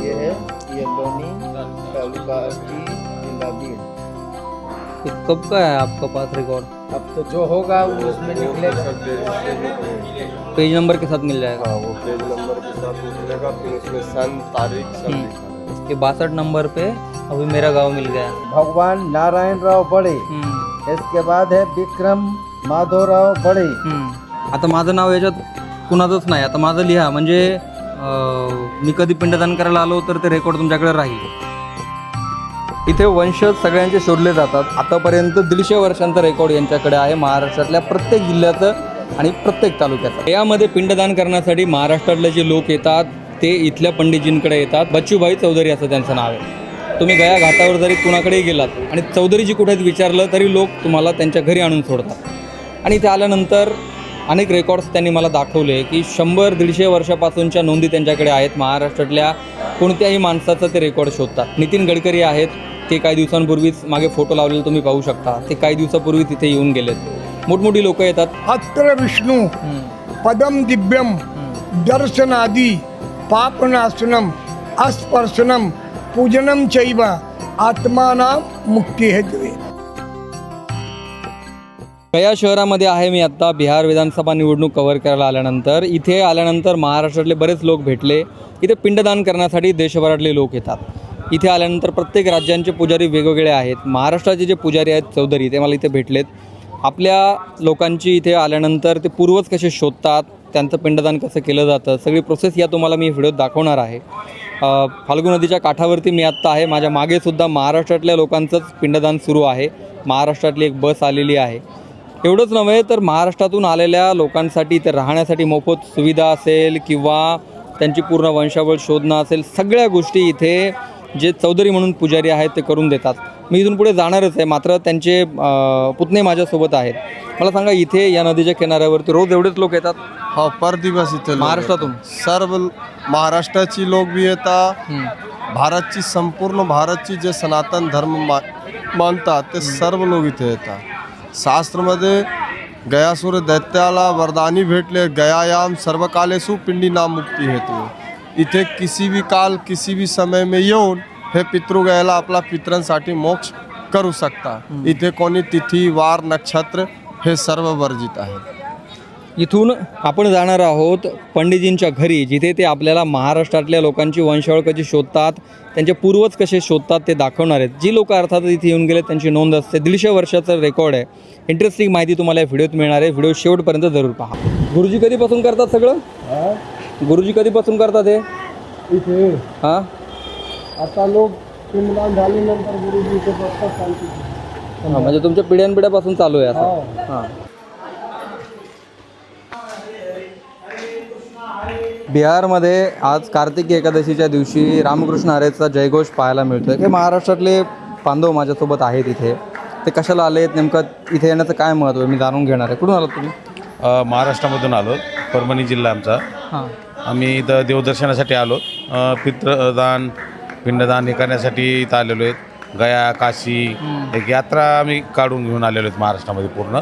ये है ये लोनी तालुका अस्टी जिला बीड ये कब का है आपका पास रिकॉर्ड अब तो जो होगा वो उसमें निकलेगा। पेज नंबर के साथ मिल जाएगा। हाँ वो पेज नंबर के साथ निकलेगा फिर उसमें सन तारीख सब। लिखा है। इसके बासठ नंबर पे अभी मेरा गाँव मिल गया। भगवान नारायण राव बड़े। हम्म, इसके बाद है विक्रम माधवराव बड़े। हम्म. आता माझं नाव याच्यात कुणाचंच नाही आता माझं लिहा म्हणजे मी कधी पिंडदान करायला आलो तर ते रेकॉर्ड तुमच्याकडे राहील. इथे वंशज सगळ्यांचे शोधले जातात. आतापर्यंत दीडशे वर्षांचा रेकॉर्ड यांच्याकडे आहे. महाराष्ट्रातल्या प्रत्येक जिल्ह्याचं आणि प्रत्येक तालुक्याचं. यामध्ये पिंडदान करण्यासाठी महाराष्ट्रातले जे लोक येतात ते इथल्या पंडितजींकडे येतात. बच्चूभाई चौधरी असं त्यांचं नाव आहे. तुम्ही गया घाटावर जरी कुणाकडेही गेलात आणि चौधरीजी कुठे विचारलं तरी लोक तुम्हाला त्यांच्या घरी आणून सोडतात. आणि इथे आल्यानंतर अनेक रेकॉर्ड्स त्यांनी मला दाखवले की शंभर दीडशे वर्षापासूनच्या नोंदी त्यांच्याकडे आहेत. महाराष्ट्रातल्या कोणत्याही माणसाचं ते रेकॉर्ड शोधतात. नितीन गडकरी आहेत. ते काही दिवसांपूर्वीच मागे फोटो लावलेले तुम्ही पाहू शकता. ते काही दिवसापूर्वी तिथे येऊन गेलेत. मोठमोठी लोक येतात. अत्र विष्णु पदम दिव्यम. दर्शनादि पापनाशनम अस्पर्शनम पूजनम चैव आत्मानां मुक्ती हेतवे कया शहरामध्ये आहे मी आत्ता बिहार विधानसभा निवडणूक कव्हर करायला आल्यानंतर. इथे आल्यानंतर महाराष्ट्रातले बरेच लोक भेटले. इथे पिंडदान करण्यासाठी देशभरातले लोक येतात. इथे आल्यानंतर प्रत्येक राज्यांचे पुजारी वेगवेगळे आहेत. महाराष्ट्राचे जे पुजारी आहेत चौधरी ते मला इथे भेटलेत. आपल्या लोकांची इथे आल्यानंतर ते पूर्वज कसे शोधतात त्यांचं पिंडदान कसं केलं जातं सगळी प्रोसेस या तुम्हाला मी व्हिडिओत दाखवणार आहे. फाल्गू नदीच्या काठावरती मी आत्ता आहे. माझ्या मागेसुद्धा महाराष्ट्रातल्या लोकांचंच पिंडदान सुरू आहे. महाराष्ट्रातली एक बस आलेली आहे. एवढंच नव्हे तर महाराष्ट्रातून आलेल्या लोकांसाठी इथे राहण्यासाठी मोफत सुविधा असेल किंवा त्यांची पूर्ण वंशावळ शोधणं असेल सगळ्या गोष्टी इथे जे चौधरी म्हणून पुजारी आहेत ते करून देतात. मी इथून पुढे जाणारच आहे मात्र त्यांचे पुतणे माझ्यासोबत आहेत. मला सांगा इथे या नदीच्या किनाऱ्यावरती रोज एवढेच लोक येतात? हा पर दिवस इथे महाराष्ट्रातून. सर्व महाराष्ट्राची लोक बी येतात. भारतची संपूर्ण भारतची जे सनातन धर्म मा मानतात ते सर्व लोक इथे येतात. शास्त्रमध्ये गयासुर दैत्याला वरदानी भेटले गयायाम सर्व कालेसु पिंडी नामुक्ती हेतू। इथे किसी भी काल किसी भी समय में येऊन हे पितृगयाला आपला पित्रांसाठी मोक्ष करू शकता। इथे कोणी तिथी वार नक्षत्र हे सर्व वर्जित आहे। इथून आपण जाणार आहोत पंडितजींच्या घरी जिथे ते आपल्याला महाराष्ट्रातल्या लोकांची वंशावळ कशी शोधतात त्यांचे पूर्वज कसे शोधतात ते दाखवणार आहेत. जी लोक अर्थात इथे येऊन गेले त्यांची नोंद असते. दीडशे वर्षाचं रेकॉर्ड आहे. इंटरेस्टिंग माहिती तुम्हाला या व्हिडिओत मिळणार आहे. व्हिडिओ शेवटपर्यंत जरूर पहा. गुरुजी कधीपासून करतात सगळं? गुरुजी कधीपासून करतात हे? इथे. हां? आता लोक पिंडदान झाल्यानंतर गुरुजी हां म्हणजे तुमच्या पिढ्यानपिढ्यापासून चालू आहे असं. हां. बिहारमध्ये आज कार्तिकी एकादशीच्या दिवशी रामकृष्ण हरेचा जयघोष पाहायला मिळतोय. हे महाराष्ट्रातले बांधव माझ्यासोबत आहेत इथे. ते कशाला आलेत नेमकं? इथे येण्याचं काय महत्त्व आहे? मी जाणून घेणार आहे. कुठून आलात तुम्ही? महाराष्ट्रामधून आलो. परभणी जिल्हा आमचा. हां. आम्ही इथं देवदर्शनासाठी आलो. अ, पितृदान पिंडदान हे करण्यासाठी इथं आलेलो आहेत. गया काशी एक यात्रा आम्ही काढून घेऊन आलेलो आहेत महाराष्ट्रामध्ये पूर्ण.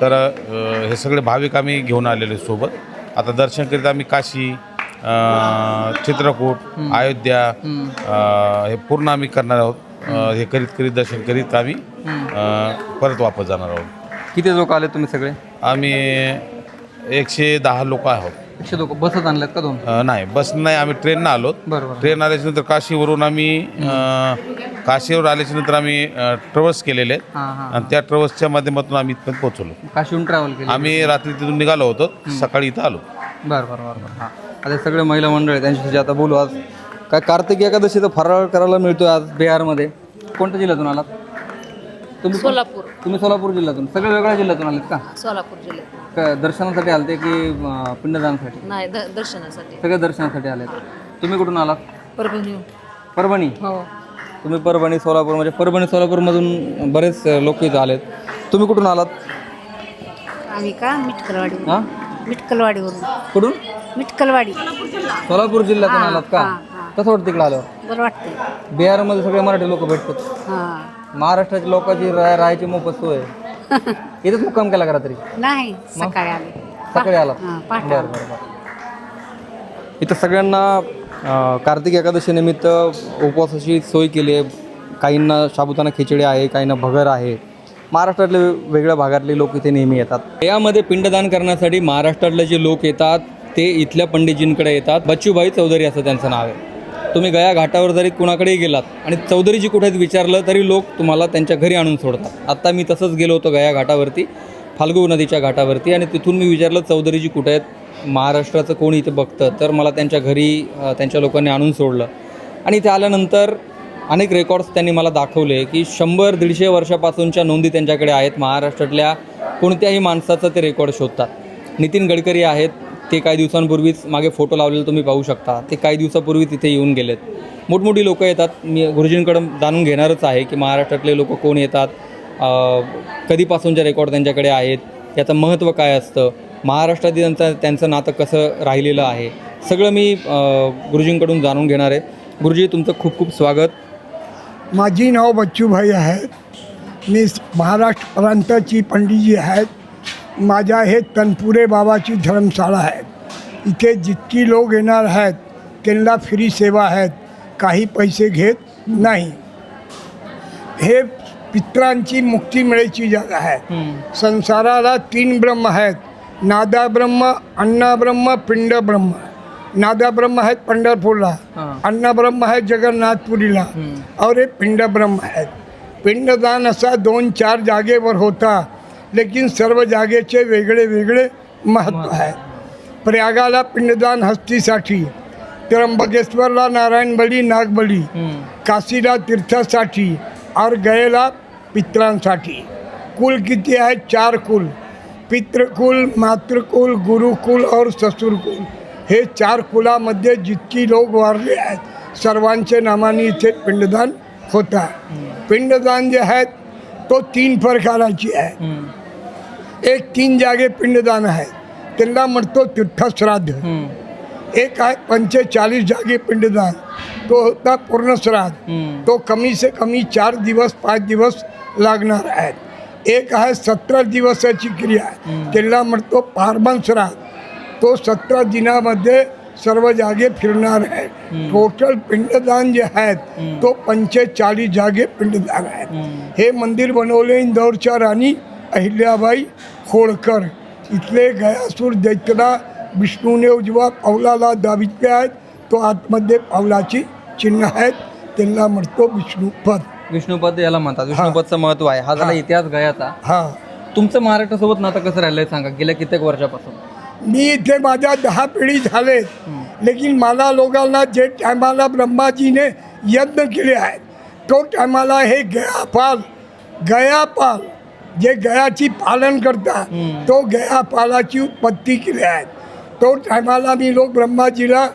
तर अ, हे सगळे भाविक आम्ही घेऊन आलेलो आहेत सोबत. आता दर्शन करीत आम्ही काशी चित्रकूट अयोध्या हे पूर्ण आम्ही करणार आहोत. हे करीत करीत दर्शन करीत आम्ही परत वापस जाणार आहोत. किती लोक आले तुम्ही सगळे? आम्ही एकशे दहा लोक आहोत. एकशे लोक बसच आणल्यात का दोन? अ, नाही बस नाही आम्ही ट्रेननं आलो. बरोबर ट्रेन आल्याच्यानंतर काशीवरून आम्ही अ, काशीवर आल्याच्यानंतर आम्ही ट्रॅव्हल्स केलेले. आहेत हां हां आणि त्या ट्रॅव्हल्सच्या माध्यमातून आम्ही इथपर्यंत पोहोचलो. काशीहून ट्रॅव्हल केलं आम्ही रात्री तिथून निघालो होतो. सकाळी इथं आलो. बरं बरं बरं बरं. हां. आता सगळे महिला मंडळ आहे त्यांच्याशी आता बोलू आज. काय कार्तिकी एकादशीचा फराळ करायला मिळतोय आज बिहारमध्ये. कोणत्या जिल्ह्यातून आलात? तुम्ही सोलापूर. तुम्ही सोलापूर जिल्ह्यातून सगळे वेगळ्या जिल्ह्यातून आलेत का? सोलापूर जिल्ह्यात. दर्शनासाठी आलते की अं, पिंडदानासाठी? नाही द दर्शनासाठी. सगळे दर्शनासाठी आलेत. तुम्ही कुठून आलात? परभणी. परभणी? हो. तुम्ही परभणी सोलापूर म्हणजे परभणी सोलापूरमधून बरेच लोक इथं आलेत. तुम्ही कुठून आलात? आम्ही का? मिटकलवाडी हां? मिटकलवाडीवरून. कुठून? मिटकलवाडी. सोलापूर जिल्ह्यातून आलात का. कसं वाटतं तिकडं आल्यावर? बरं वाटतंय. बिहारमध्ये सगळे मराठी लोक भेटतात. हां. महाराष्ट्राच्या लोकांची रा- राहायची मोफत सोय. आहे. इथंच मुक्काम केला करा तरी. नाही सकाळी आले. सकाळी आला. हां बरं पहाटे बरं बरं. इथं सगळ्यांना अ, कार्तिक एकादशीनिमित्त उपवासाची सोय केली आहे. काहींना साबुदाणा खिचडी आहे काहींना भगर आहे. महाराष्ट्रातले वेगळ्या भागातले लोक इथे नेहमी येतात. यामध्ये पिंडदान करण्यासाठी महाराष्ट्रातले जे लोक येतात ते इथल्या पंडितजींकडे येतात. बच्चूभाई चौधरी असं त्यांचं नाव आहे. तुम्ही गया घाटावर जरी कुणाकडेही गेलात आणि चौधरीजी कुठे आहेत विचारलं तरी लोक तुम्हाला त्यांच्या घरी आणून सोडतात. आत्ता मी तसंच गेलो होतो गया घाटावरती फाल्गू नदीच्या घाटावरती आणि तिथून मी विचारलं चौधरीजी कुठे आहेत? महाराष्ट्राचं कोणी इथे बघतं? तर मला त्यांच्या घरी त्यांच्या लोकांनी आणून सोडलं. आणि इथे आल्यानंतर अनेक रेकॉर्ड्स त्यांनी मला दाखवले की शंभर दीडशे वर्षापासूनच्या नोंदी त्यांच्याकडे आहेत. महाराष्ट्रातल्या कोणत्याही माणसाचं ते रेकॉर्ड शोधतात. नितीन गडकरी आहेत ते काही दिवसांपूर्वीच मागे फोटो लावलेले तुम्ही पाहू शकता. ते काही दिवसापूर्वी तिथे येऊन गेलेत. मोठमोठी लोकं येतात. मी गुरुजींकडं जाणून घेणारच आहे की महाराष्ट्रातले लोक कोण येतात? कधीपासूनचे रेकॉर्ड त्यांच्याकडे आहेत? याचं महत्त्व काय असतं? महाराष्ट्रातील त्यांचं त्यांचं नातं कसं राहिलेलं आहे? सगळं मी गुरुजींकडून जाणून घेणार आहे. गुरुजी तुमचं खूप खूप स्वागत. माझी नाव बच्चूभाई आहेत मी महाराष्ट्र प्रांताची पंडितजी आहेत. माझ्या हे तनपुरे बाबाची धर्मशाळा आहे इथे जितकी लोक येणार आहेत त्यांना फ्री सेवा आहेत काही पैसे घेत नाही. हे पित्रांची मुक्ती मिळायची जागा आहे. संसाराला तीन ब्रह्म आहेत. नादा ब्रह्म अन्ना ब्रह्म पिंड ब्रह्म नादा ब्रह्म आहेत पंढरपूरला. अन्ना ब्रह्म आहे जगन्नाथपुरीला. और हे पिंड ब्रह्म आहेत. पिंडदान असा दोन चार जागेवर होता. लेकिन सर्व जागेचे वेगळे वेगळे महत्त्व आहे. प्रयागाला पिंडदान हस्तीसाठी त्र्यंबकेश्वरला नारायणबळी नागबळी काशीला तीर्थासाठी और गयेला पित्रांसाठी. कुल किती आहेत चार कुल. पितृकुल मातृकुल गुरुकुल और ससुरकुल. हे चार कुलामध्ये जितकी लोक वारले आहेत सर्वांचे नामाने इथे पिंडदान होता पिंडदान जे आहेत तो तीन प्रकाराची आहे. एक तीन जागे पिंडदान आहे त्यांना म्हणतो तीर्थश्राद्ध. एक आहे पंचेचाळीस जागे पिंडदान. तो होता पूर्ण श्राद्ध तो कमी से कमी चार दिवस पाच दिवस लागणार आहेत. एक आहे सतरा दिवसाची क्रिया त्याला म्हणतो पारबन श्राद्ध. तो सतरा दिनामध्ये सर्व जागे फिरणार आहे टोटल पिंडदान जे आहेत तो पंचेचाळीस जागे पिंडदान आहेत. हे मंदिर बनवले इंदौरच्या राणी अहिल्याबाई होळकर इथले गयासूर दैत्यला विष्णूने उजवा पावलाला दाबितले आहेत तो आतमध्ये पावलाची चिन्ह आहेत. त्यांना म्हणतो विष्णूपद. विष्णुपद याला म्हणतात. विष्णुपदचं महत्त्व आहे. हा झाला इतिहास गयाचा. हा. तुमचं महाराष्ट्रासोबत नातं कसं राहिलंय सांगा? गेल्या कित्येक वर्षापासून. मी इथे माझ्या दहा पिढी झाले लेकिन मला लोकांना जे टायमाला ब्रह्माजीने यज्ञ केले आहेत तो टायमाला हे गयापाल गयापाल जे गयाची पालन करतात तो गयापालाची उत्पत्ती केली आहे. तो टायमाला मी लोक ब्रह्माजीला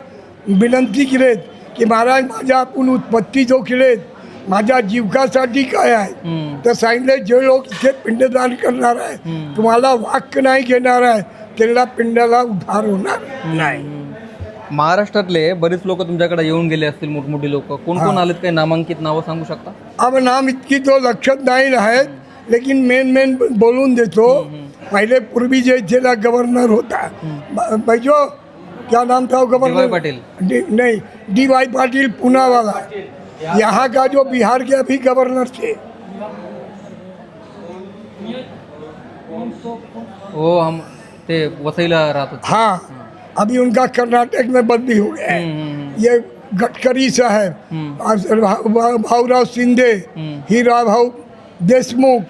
विनंती केलेत की महाराज माझ्या आपण उत्पत्ती जो केलेत माझ्या जीवकासाठी काय आहे? तर सांगितले जे लोक इथे पिंडदान करणार आहे तुम्हाला वाक्य नाही घेणार आहे त्यांना पिंडाला उधार होणार. नाही. महाराष्ट्रातले बरेच लोक तुमच्याकडे येऊन गेले असतील मोठमोठी लोक. कोण कोण आलेत? काही नामांकित नावं सांगू शकता? अब नाम इतकी तो लक्षात नाही आहेत लेकिन मेन मेन बोलून देतो पहले पूर्वी जे इथेला गव्हर्नर होता ब- बैजो क्या नाम था वो गवर्नर पाटील. नहीं डी वाई पाटिल पूना वाला यहाँ का जो बिहार के अभी गवर्नर थे. हो हम ते वसईला राहत होते हाँ अभी उनका कर्नाटक में बदली हो गया है. हम्म, हम्म, ये गडकरी साहब और भा- भा- भाऊराव शिंदे हीरा भाऊ देशमुख.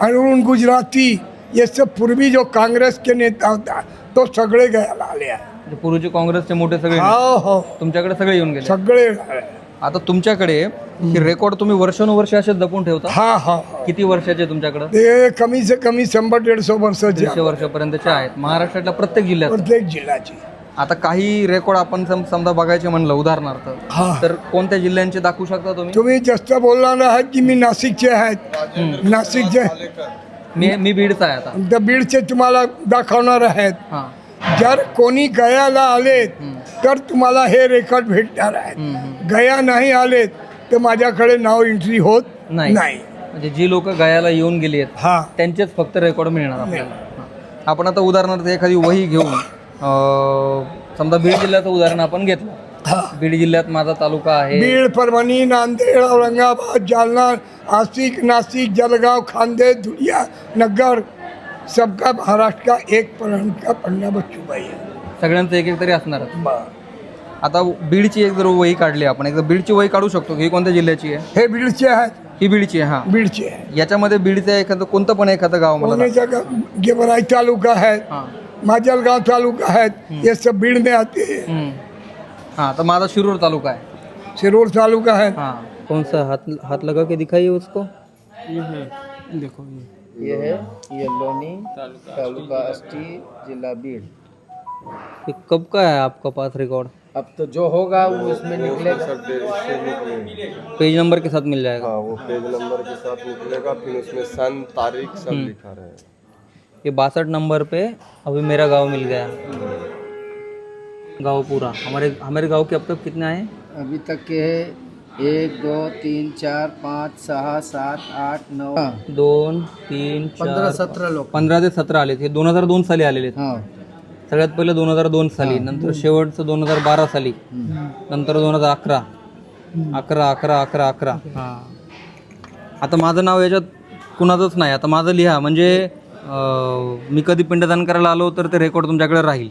अरुण गुजराती ये सब पूर्वी जो कांग्रेस के नेता होता तो सगळे गयाला आले आहे. म्हणजे पूर्वीचे काँग्रेसचे मोठे सगळे हो हो. तुमच्याकडे सगळे येऊन गेले. सगळे. आता तुमच्याकडे रेकॉर्ड तुम्ही वर्षानुवर्ष असे जपून ठेवता? हा हा हा. किती वर्षाचे तुमच्याकडे? ते कमी से कमी शंभर दीडशे वर्षाचे दीडशे वर्षापर्यंतचे आहेत. महाराष्ट्रातल्या प्रत्येक जिल्ह्यात. प्रत्येक जिल्ह्याची. आता काही रेकॉर्ड आपण सम- समजा बघायचे म्हणलं उदाहरणार्थ हा. तर कोणत्या जिल्ह्यांचे दाखवू शकता तुम्ही? तुम्ही जास्त बोलणार आहात की मी नाशिकचे आहेत? नाशिकचे मी मी बीडचा आहे आता. तर बीडचे तुम्हाला दाखवणार आहेत. जर कोणी गयाला आलेत तर तुम्हाला हे रेकॉर्ड भेटणार आहेत. गया नाही आलेत तर माझ्याकडे नाव एंट्री होत नाही. म्हणजे जी लोक गयाला येऊन गेली आहेत हा. त्यांचेच फक्त रेकॉर्ड मिळणार आपल्याला. आपण आता उदाहरणार्थ एखादी वही घेऊन समजा बीड जिल्ह्याचं उदाहरण आपण घेतलं. बीड जिल्ह्यात माझा तालुका आहे. बीड परभणी नांदेड औरंगाबाद जालना आसिक नासिक जलगांव खांदे धुलिया नगर सबका महाराष्ट्र का एक प्राण का पन्ना बच्चू भाई है सगळ्यांचं एक एक तरी असणार आता बीडची एक जर वही काढली आपण एकदा बीडची वही काढू शकतो ही कोणत्या जिल्ह्याची आहे? हे बीडचे आहेत ही बीडची आहे हां. बीडचे आहे. याच्यामध्ये बीडचं एखादं कोणतं पण एखादं गाव मला गेवराई तालुका है हां. माजलगांव तालुका है ये सब बीड़ में आते हैं। हाँ तो माझा शिरूर तालुका है। सिरोर तालुका है। हाँ। कौन सा हाथ हाथ लगा के दिखाइए उसको? ये है ये। लोनी तालुका अस्टी जिला बीड़। ये कब का है आपका पास रिकॉर्ड अब तो जो होगा वो इसमें निकलेगा। पेज नंबर के साथ मिल जाएगा। हाँ वो पेज नंबर के साथ निकलेगा फिर उसमें सन तारीख सब लिखा रहेगा। ये बासठ नंबर पे अभी मेरा गांव मिल गया। गांव पूरा। हमारे हमारे गांव के अब तक कितने आए? अभी तक के है एक दो तीन चार पाँच सहा सात आठ नऊ दोन तीन पंधरा चार सतरा लोक पंधरा ते सतरा आले ते दोन हजार दोन साली आलेले आहेत. हा। सगळ्यात पहिलं दोन हजार दोन साली नंतर शेवटचं दोन हजार बारा साली नंतर दोन हजार अकरा। अकरा अकरा अकरा अकरा। आता माझं नाव याच्यात कुणाचंच नाही. आता माझं लिहा. म्हणजे मी कधी पिंडदान करायला आलो तर ते रेकॉर्ड तुमच्याकडे राहील.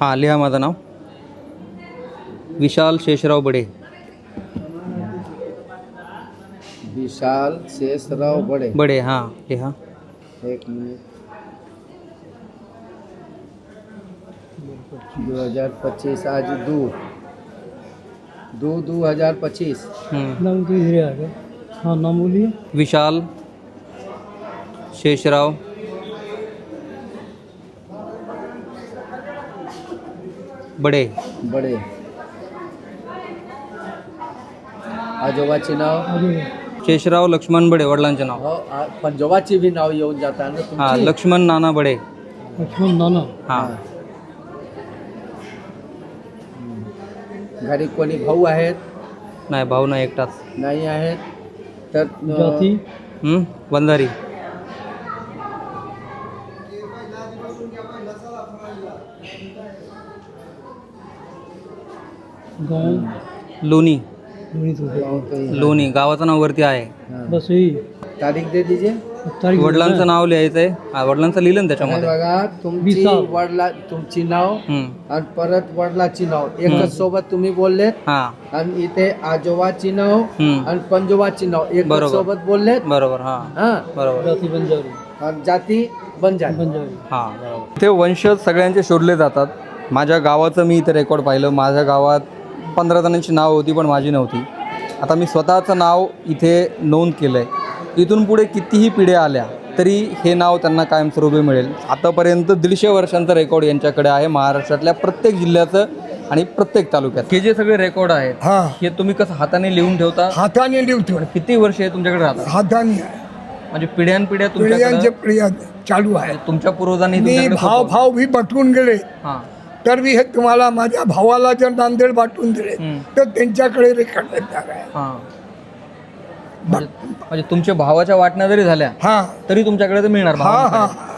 हां लिहा माझं नाव. विशाल शेषराव बडे. विशाल शेषराव बड़े. बडे हां लिहा. एक मिनट. दो हजार पच्चीस आज दो. दो दो हजार पच्चीस. नाम तो इधर आ गया हाँ नाम बोलिए. विशाल शेषराव बडे. बडे. आजोबाचे नाव? शेषराव लक्ष्मण बडे वडिलांचे नाव. हो आ- पंजोबाचे बी नाव येऊन जातात ना हां तुमची लक्ष्मण नाना बडे. लक्ष्मण नाना. हां. घरी कोणी भाऊ आहेत? नाही भाऊ नाही एकटाच. नाही आहेत. तर जाती? हं? बंधारी लोणी. लोणी तो गावाचं नाव वरती आहे. बस तारीख दे दीजिए. तारीख वडिलांचं नाव लिहायचंय हा, वडिलांचं लिहिलं ना त्याच्यामध्ये. बघा तुमची विसाव. वडला तुमची नाव. आणि परत वडिलाची नाव. एकच सोबत तुम्ही बोललेत हां. आणि इथे आजोबाची नाव. आणि पंजोबाची नाव. एकच बरोबर. सोबत बोललेत. बरोबर हां. हा. बरोबर. जाती बंजारी. आणि जाती बंजारी. हां बरोबर. इथे वंशज सगळ्यांचे शोधले जातात. माझ्या गावाचं मी इथे रेकॉर्ड पाहिलं. माझ्या गावात पंधरा जणांची नाव होती पण माझी नव्हती. आता मी स्वतःचं नाव इथे नोंद केलं आहे इथून पुढे कितीही पिढ्या आल्या तरी हे नाव त्यांना कायमस्वरूपी मिळेल. आतापर्यंत दीडशे वर्षांचं रेकॉर्ड यांच्याकडे आहे. महाराष्ट्रातल्या प्रत्येक जिल्ह्याचं आणि प्रत्येक तालुक्यात. हे जे सगळे रेकॉर्ड आहेत हा. हे तुम्ही कसं हाताने लिहून ठेवता? हाताने लिहतो किती वर्ष हे तुमच्याकडे राहतात? हाताने. आहे म्हणजे पिढ्यानपिढ्या पिढ्यांचे तुमच्याकडे पिढ्या चालू आहे. तुमच्या पूर्वजांनी मी तुमच्याकडे भाव सोपवलं. भाव भी बटवून गेले. हां. तर मी हे तुम्हाला माझ्या भावाला जर नांदेड बाटून दिले. तर त्यांच्याकडे रेकॉर्ड भेटणार आहे हां म्हणजे तुमच्या भावाच्या वाटण्या जरी झाल्या हा तरी तुमच्याकडे ते मिळणार हा हा भावांकडे.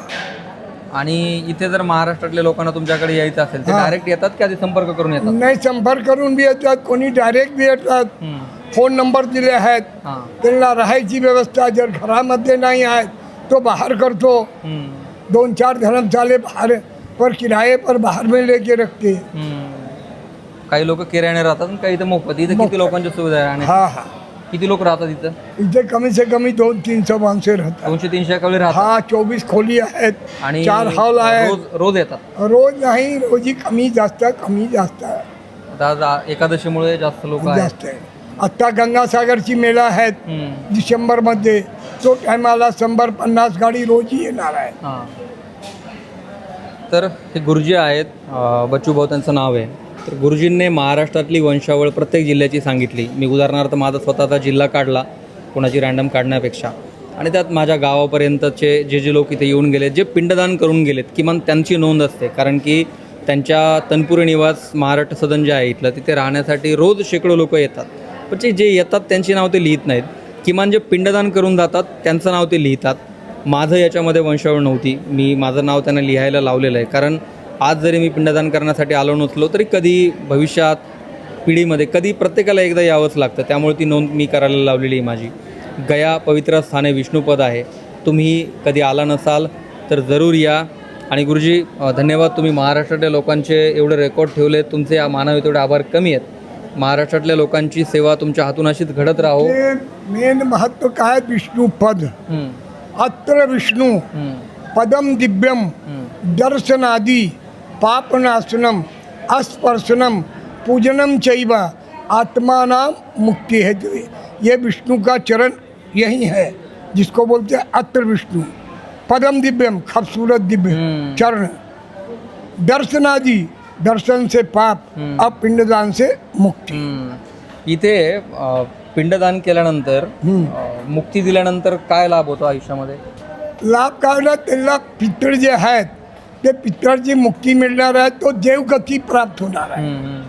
आणि इथे जर महाराष्ट्रातल्या लोकांना तुमच्याकडे यायचं असेल ते. डायरेक्ट येतात की आधी संपर्क करून येतात नाही संपर्क करून बी येतात कोणी डायरेक्ट बी येतात हम्म. फोन नंबर दिले आहेत हां त्यांना राहायची व्यवस्था जर घरामध्ये नाही आहेत तो बाहेर करतो हम्म. दोन चार धर्मशाले बाहर पर किराए पर बाहर में लेके रखते हैं। हम्म. काही लोक किरायाने राहतात आणि काही इथे मोफत. इथे किती लोकांची सुविधा आहे आणि हा हा. किती लोक राहतात इथं? इथे कमी से कमी दोन तीन सौ माणसे राहतात. दोनशे तीनशे कवळे राहतात. हा चोवीस खोली आहेत आणि चार हॉल आहेत. रोज रोज येतात. रोज नाही रोजी कमी जास्त कमी जास्त. आता आज एकादशीमुळे जास्त लोक आहेत. जास्त आहे. आत्ता गंगासागरची मेळा आहेत. हम्म. डिसेंबरमध्ये. तो टायमाला शंभर पन्नास गाडी रोजी येणार आहे हां. तर हे गुरुजी आहेत बच्चूभाऊ त्यांचं नाव आहे. तर गुरुजींनी महाराष्ट्रातली वंशावळ प्रत्येक जिल्ह्याची सांगितली. मी उदाहरणार्थ माझा स्वतःचा जिल्हा काढला कोणाची रँडम काढण्यापेक्षा. आणि त्यात माझ्या गावापर्यंतचे जे जे लोक इथे येऊन गेलेत जे पिंडदान करून गेलेत किमान त्यांची नोंद असते. कारण की त्यांच्या तनपुरी निवास महाराष्ट्र सदन जे आहे इथलं तिथे राहण्यासाठी रोज शेकडो लोक येतात. पण जे जे येतात त्यांची नाव ते लिहित नाहीत. किमान जे पिंडदान करून जातात त्यांचं नाव ते लिहितात. माझं याच्यामध्ये वंशावळ नव्हती. मी माझं नाव त्यांना लिहायला लावलेलं आहे. कारण आज जरी मी पिंडदान करण्यासाठी आलो नसलो तरी कधी भविष्यात पिढीमध्ये कधी प्रत्येकाला एकदा यावंच लागतं. त्यामुळे ती नोंद मी करायला लावलेली आहे माझी. गया पवित्र स्थाने विष्णुपद आहे. तुम्ही कधी आला नसाल तर जरूर या. आणि गुरुजी धन्यवाद. तुम्ही महाराष्ट्रातल्या लोकांचे एवढे रेकॉर्ड ठेवले तुमचे या मानवी तेवढे आभार कमी आहेत. महाराष्ट्रातल्या लोकांची सेवा तुमच्या हातून अशीच घडत राहो. मेन महत्त्व काय विष्णू पद हम्म, अत्र विष्णू हम्म, पदम दिव्यम हम्म. दर्शनादि पापनाशनम अस्पर्शनम पूजनम चैव आत्मानाम मुक्ति है ये विष्णु का चरण यही है जिसको बोलते हैं अत्र विष्णु पदम दिव्यम खूबसूरत दिव्य हम्म. चरण दर्शनादि दर्शन से पाप अब पिंडदान से मुक्ति हम्म. इथे पिंडदान केल्यानंतर अ, मुक्ती दिल्यानंतर काय लाभ होतो आयुष्यामध्ये? लाभ काय ना त्यांना पितळ जे आहेत ते पितळची मुक्ती मिळणार आहे तो देवगती प्राप्त होणार आहे. हम्म, हम्म.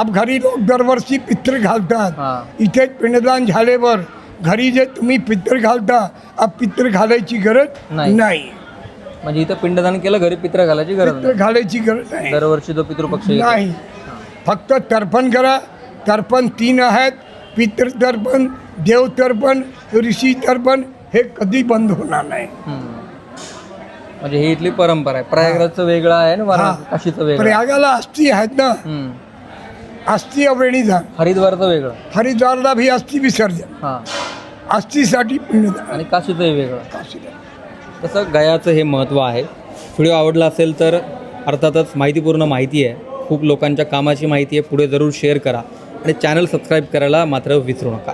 अब घरी लोक दरवर्षी पित्र हा. घालतात इथे पिंडदान झाल्यावर घरी जे तुम्ही पित्र घालता अब पित्र घालायची गरज नाही. नाही. म्हणजे इथं पिंडदान केलं घरी पित्र घालायची गरज पित्र नाही. घालायची गरज नाही. दरवर्षी तो पितृपक्ष येतो. नाही. फक्त तर्पण करा. तर्पण तीन आहेत. पितृ तर्पण देव तर्पण ऋषी तर्पण हे कधी बंद होणार नाही. म्हणजे ही इथली परंपरा आहे. प्रयागराजचं वेगळं आहे वाराणसी हा. काशीचं वेगळं. प्रयागाला अस्थि आहेत ना. हम्म. अस्थि अवेणी झाल. हरिद्वारचं वेगळं. हरिद्वारला भी अस्थि विसर्जन. हां. अस्थीसाठी पिंडदान आणि काशीचंही वेगळं. काशीला. तसं गयाचं हे महत्त्व आहे. व्हिडिओ आवडला असेल तर अर्थातच माहितीपूर्ण माहिती आहे. खूप लोकांच्या कामाची माहिती आहे. पुढे जरूर शेअर करा. आणि चॅनल सबस्क्राईब करायला मात्र विसरू नका.